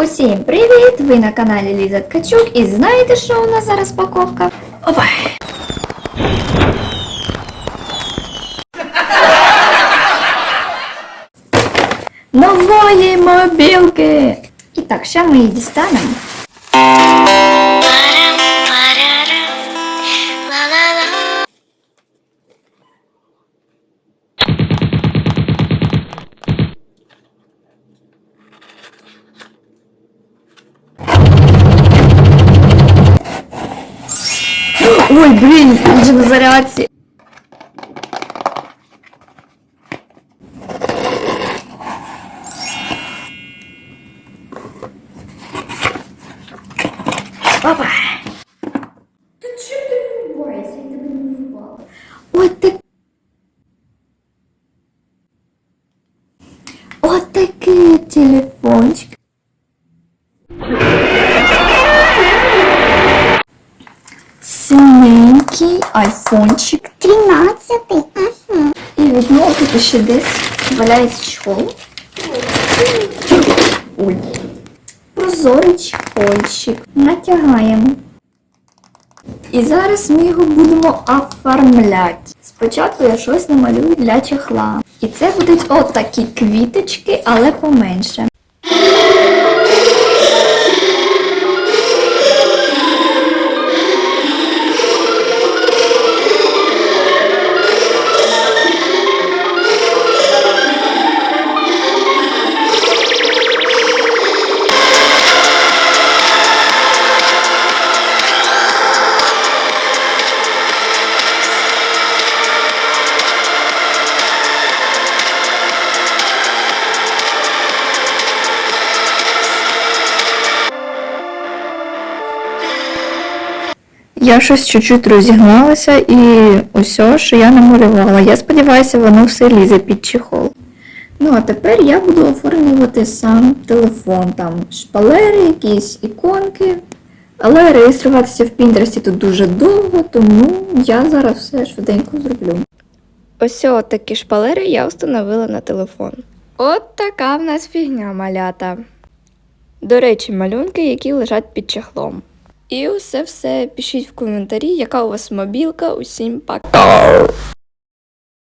Усім привіт! Ви на каналі Ліза Ткачук і знаєте, що у нас зараз паковка? Опа! Нової мобілки! І так, ще ми її дістанемо. Ой, блін, він же на зарядці. Опа! Та чого ти врубаєшся? Я тебе не врубала. Ой, ти... От такий телефончик. Синенький айфончик. 13. Угу. І від нього тут ще десь валяється чехол. Ой. Прозорий чехольчик. Натягаємо. І зараз ми його будемо оформляти. Спочатку я щось намалюю для чехла. І це будуть отакі квіточки, але поменше. Я щось чуть-чуть розігналася і усе, що я намалювала. Я сподіваюся, воно все лізе під чехол. Ну, а тепер я буду оформлювати сам телефон, там шпалери, якісь іконки. Але реєструватися в Пінтерсті тут дуже довго, тому я зараз все швиденько зроблю. Ось такі шпалери я встановила на телефон. От така в нас фігня малята. До речі, малюнки, які лежать під чехлом. І усе все пишіть в коментарі, яка у вас мобілка. Усім пока!